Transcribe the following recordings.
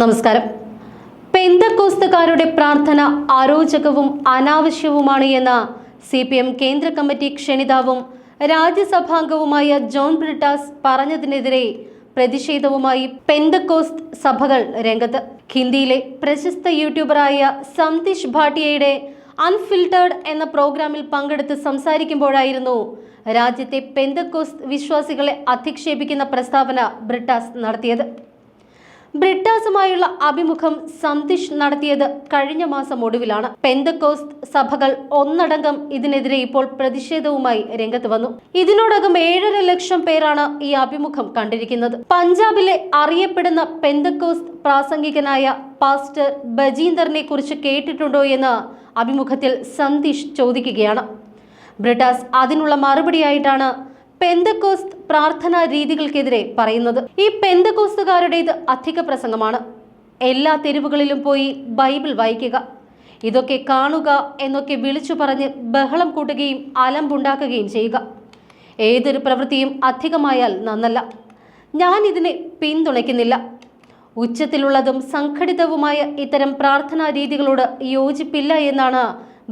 നമസ്കാരം. പെന്തക്കോസ്തുകാരുടെ പ്രാർത്ഥന അരോചകവും അനാവശ്യവുമാണ് എന്ന് സി പി എം കേന്ദ്ര കമ്മിറ്റി ക്ഷണിതാവും രാജ്യസഭാംഗവുമായ ജോൺ ബ്രിട്ടാസ് പറഞ്ഞതിനെതിരെ പ്രതിഷേധവുമായി പെന്തക്കോസ്ത് സഭകൾ രംഗത്ത്. ഹിന്ദിയിലെ പ്രശസ്ത യൂട്യൂബറായ സംതിഷ് ഭാട്ടിയയുടെ അൺഫിൽട്ടേഡ് എന്ന പ്രോഗ്രാമിൽ പങ്കെടുത്ത് സംസാരിക്കുമ്പോഴായിരുന്നു രാജ്യത്തെ പെന്തക്കോസ്ത് വിശ്വാസികളെ അധിക്ഷേപിക്കുന്ന പ്രസ്താവന ബ്രിട്ടാസ് നടത്തിയത്. ബ്രിട്ടാസുമായുള്ള അഭിമുഖം സന്തിഷ് നടത്തിയത് കഴിഞ്ഞ മാസം ഒടുവിലാണ്. പെന്തക്കോസ്ത് സഭകൾ ഒന്നടങ്കം ഇതിനെതിരെ ഇപ്പോൾ പ്രതിഷേധവുമായി രംഗത്ത് വന്നു. ഇതിനോടകം ഏഴര ലക്ഷം പേരാണ് ഈ അഭിമുഖം കണ്ടിരിക്കുന്നത്. പഞ്ചാബിലെ അറിയപ്പെടുന്ന പെന്തക്കോസ്ത് പ്രാസംഗികനായ പാസ്റ്റർ ബജീന്ദറിനെ കുറിച്ച് കേട്ടിട്ടുണ്ടോ എന്ന് അഭിമുഖത്തിൽ സന്തിഷ് ചോദിക്കുകയാണ്. ബ്രിട്ടാസ് അതിനുള്ള മറുപടിയായിട്ടാണ് പെന്തക്കോസ്ത് പ്രാർത്ഥനാ രീതികൾക്കെതിരെ പറയുന്നത്. ഈ പെന്തകോസ്തുകാരുടേത് അധിക പ്രസംഗമാണ്. എല്ലാ തെരുവുകളിലും പോയി ബൈബിൾ വായിക്കുക. ഇതൊക്കെ കാണുക എന്നൊക്കെ വിളിച്ചു പറഞ്ഞ് ബഹളം കൂട്ടുകയും അലമ്പുണ്ടാക്കുകയും ചെയ്യുക. ഏതൊരു പ്രവൃത്തിയും അധികമായാൽ നന്നല്ല. ഞാൻ ഇതിനെ പിന്തുണയ്ക്കുന്നില്ല. ഉച്ചത്തിലുള്ളതും സംഘടിതവുമായ ഇത്തരം പ്രാർത്ഥനാ രീതികളോട് യോജിപ്പില്ല എന്നാണ്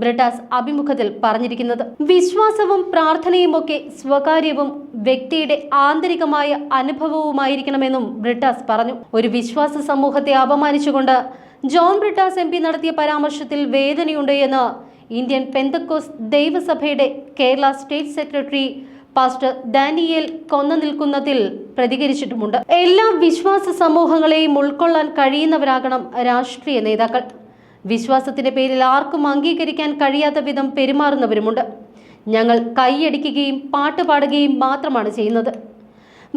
ബ്രിട്ടാസ് അഭിമുഖത്തിൽ പറഞ്ഞിരിക്കുന്നത്. വിശ്വാസവും പ്രാർത്ഥനയുമൊക്കെ സ്വകാര്യവും വ്യക്തിയുടെ ആന്തരികമായ അനുഭവവുമായിരിക്കണമെന്നും ബ്രിട്ടാസ് പറഞ്ഞു. ഒരു വിശ്വാസ സമൂഹത്തെ അപമാനിച്ചുകൊണ്ട് ജോൺ ബ്രിട്ടാസ് എം നടത്തിയ പരാമർശത്തിൽ വേദനയുണ്ട് എന്ന് ഇന്ത്യൻ പെന്തക്കോസ് ദൈവസഭയുടെ Kerala state secretary pastor Daniel കൊന്ന നിൽക്കുന്നതിൽ പ്രതികരിച്ചിട്ടുമുണ്ട്. എല്ലാ വിശ്വാസ സമൂഹങ്ങളെയും ഉൾക്കൊള്ളാൻ കഴിയുന്നവരാകണം രാഷ്ട്രീയ നേതാക്കൾ. വിശ്വാസത്തിന്റെ പേരിൽ ആർക്കും അംഗീകരിക്കാൻ കഴിയാത്ത വിധം പെരുമാറുന്നവരുമുണ്ട്. ഞങ്ങൾ കൈയടിക്കുകയും പാട്ട് പാടുകയും മാത്രമാണ് ചെയ്യുന്നത്.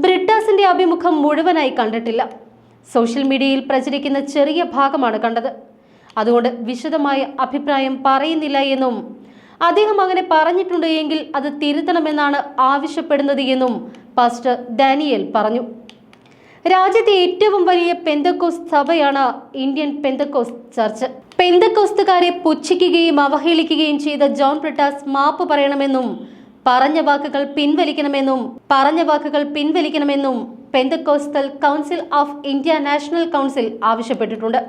ബ്രിട്ടാസിന്റെ അഭിമുഖം മുഴുവനായി കണ്ടിട്ടില്ല. സോഷ്യൽ മീഡിയയിൽ പ്രചരിക്കുന്ന ചെറിയ ഭാഗമാണ് കണ്ടത്. അതുകൊണ്ട് വിശദമായ അഭിപ്രായം പറയുന്നില്ല എന്നും അദ്ദേഹം അങ്ങനെ പറഞ്ഞിട്ടുണ്ട് എങ്കിൽ അത് തിരുത്തണമെന്നാണ് ആവശ്യപ്പെടുന്നത് എന്നും പാസ്റ്റർ ഡാനിയൽ പറഞ്ഞു. രാജ്യത്തെ ഏറ്റവും വലിയ പെന്തക്കോസ് സഭയാണ് ഇന്ത്യൻ പെന്തക്കോസ് ചർച്ച്. പെന്തക്കോസ്തുകാരെ പുച്ഛിക്കുകയും അവഹേളിക്കുകയും ചെയ്ത ജോൺ ബ്രിട്ടാസ് മാപ്പ് പറയണമെന്നും പറഞ്ഞ വാക്കുകൾ പിൻവലിക്കണമെന്നും പറഞ്ഞ വാക്കുകൾ പിൻവലിക്കണമെന്നും Pentecostal council of India national council ആവശ്യപ്പെട്ടിട്ടുണ്ട്.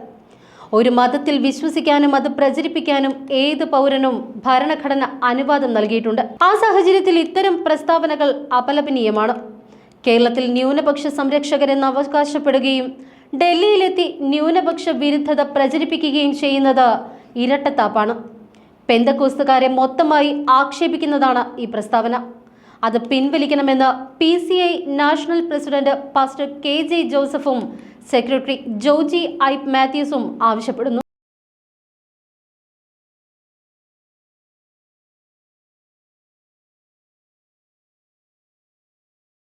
ഒരു മതത്തിൽ വിശ്വസിക്കാനും അത് പ്രചരിപ്പിക്കാനും ഏത് പൗരനും ഭരണഘടന അനുവാദം നൽകിയിട്ടുണ്ട്. ആ സാഹചര്യത്തിൽ ഇത്തരം പ്രസ്താവനകൾ അപലപനീയമാണ്. കേരളത്തിൽ ന്യൂനപക്ഷ സംരക്ഷകരെന്ന് അവകാശപ്പെടുകയും ഡൽഹിയിലെത്തി ന്യൂനപക്ഷ വിരുദ്ധത പ്രചരിപ്പിക്കുകയും ചെയ്യുന്നത് ഇരട്ടത്താപ്പാണ്. പെന്തക്കോസ്തുകാരെ മൊത്തമായി ആക്ഷേപിക്കുന്നതാണ് ഈ പ്രസ്താവന. അത് പിൻവലിക്കണമെന്ന് P C I national president pastor K J ജോസഫും സെക്രട്ടറി ജോജി ഐ മാത്യൂസും ആവശ്യപ്പെടുന്നു.